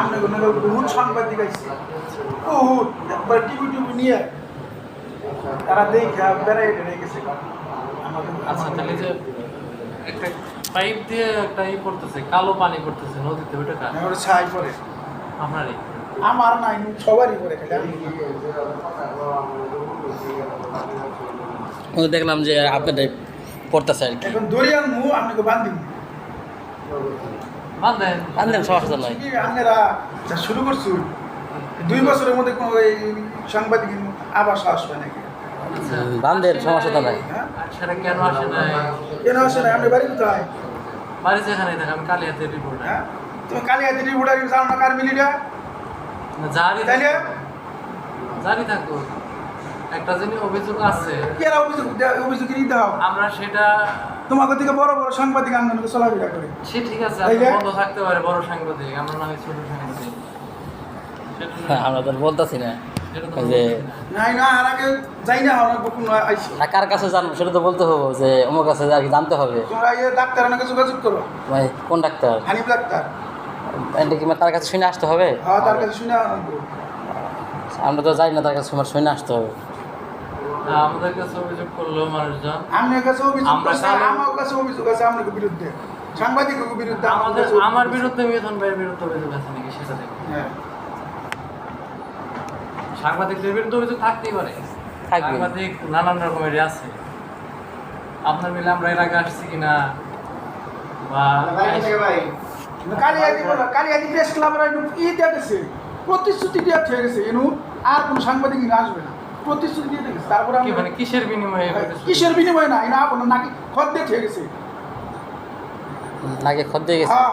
আমরা কোনো বহুত সাংবাদিক আইছে। বহুত। একবার টিভি টিভি নিয়ে তারা দেখে বেড়াই বেড়াই গেছে। আচ্ছা তাহলে যে একটা পাইপ দিয়ে একটা ই পড়তেছে কালো পানি পড়তেছে নদীতে ওইটা কার? আমার ছাই পরে। আপনারই আমার নাই সবারই পরে খালি দেখলাম যে আপনাদের পড়তেছে আর কি। এখন দরিয়ার মুখ আপনাকে বান্ধি আনলেন সমস্যা নয় আপনারা যা শুরু করছুন দুই বছরের মধ্যে কোনো এই সাংবাদিক আবার সাহস পায় নাকি? বান্ধেন সমস্যা তো নাই আর সেটা কেন আসে নাই? কেন আসে না আপনি বাড়ি কোথায়? বাড়ি যেখানে থাকে আমি কালিয়াতে রিপোর্ট হ্যাঁ? তুমি কালি হাতে রিপোর্টার যাও না কার মিলিটা? জারি তাইলে? জারি থাকো একটা জিনিস অভিযোগ আছে কেরা অভিযোগ অভিযোগ নিতে দাও। আমরা সেটা তোমাকে থেকে বড় বড় সাংবাদিক আন্দোলনকে চলাফেরা করে। সে ঠিক আছে বন্ধ থাকতে পারে বড় সাংবাদিক আমরা না ছোট সাংবাদিক। হ্যাঁ, আমরা তো বলতেছি না। যে কার কাছে জানব সেটা তো বলতে হবে যে অমুক কাছে আর কি জানতে হবে। যোগাযোগ করো। মানে কোন ডাক্তার? হানিফ ডাক্তার। এটা কি তার কাছে শুনে আসতে হবে? হ্যাঁ তার কাছে শুনে আমরা তো যাই না তার কাছে আমার শুনে আসতে হবে। আমাদের কাছে অভিযোগ করল মানুষজন। আপনার কাছে অভিযোগ আছে আমার কাছে অভিযোগ আছে আপনার বিরুদ্ধে। সাংবাদিকের বিরুদ্ধে আমাদের আমার বিরুদ্ধে মিথুন ভাইয়ের বিরুদ্ধে অভিযোগ আছে নাকি সেটা দেখুন। হ্যাঁ। সাংবাদিকদের বিরুদ্ধে অভিযোগ থাকতেই পারে। সাংবাদিক নানান রকমের আছে। আপনার মিলে আমরা এর আগে আসছি কিনা? বা কালিয়াদি বলো কালিয়াদি প্রেস ক্লাবের ই দিয়ে গেছে প্রতিশ্রুতি দিয়ে থেকে গেছে এনু আর কোনো সাংবাদিক আসবে না। প্রতিশ্রুতি দিয়ে গেছে তারপরে আমি মানে কিসের বিনিময়ে এটা কিসের বিনিময়ে না এটা নাকি খদ দিয়ে থেকে গেছে। নাকি খদ্দে গেছে? হ্যাঁ।